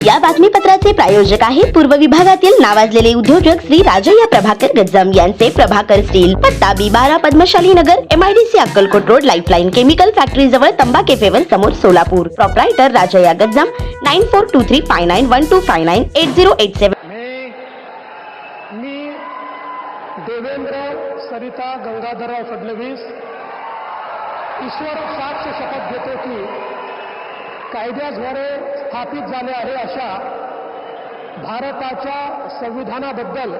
या बातमीपत्राचे प्रायोजक आहे पूर्व विभागातील नावाजलेले उद्योजक श्री राजय्या प्रभाकर गज्जम यांचे प्रभाकर स्टील पत्ता बी बारा Padmashali Nagar MIDC Akkalkot road lifeline chemical factory जवळ तंबा केफेवर समोर Solapur. Proprietor Rajayya Gajjam nine four two three five nine one two five nine eight zero eight seven मी देवेंद्र सरिता गंगाधरराव फडणवीस ईश्वर साक्ष शपथ घेतो की कायद्याद्वारे स्थापित झाले आहे अशा भारताच्या संविधानाबद्दल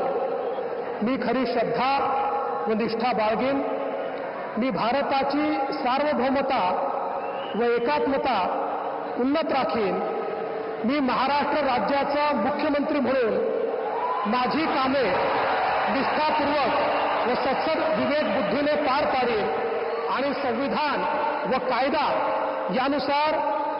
मी खरी श्रद्धा व निष्ठा बाळगेन. मी भारताची सार्वभौमता व एकात्मता उन्नत राखीन. मी महाराष्ट्र राज्याचा मुख्यमंत्री म्हणून माझी कामे निष्ठापूर्वक व सत्सद विवेक बुद्धीने पार पाडेन आणि संविधान व कायदा यानुसार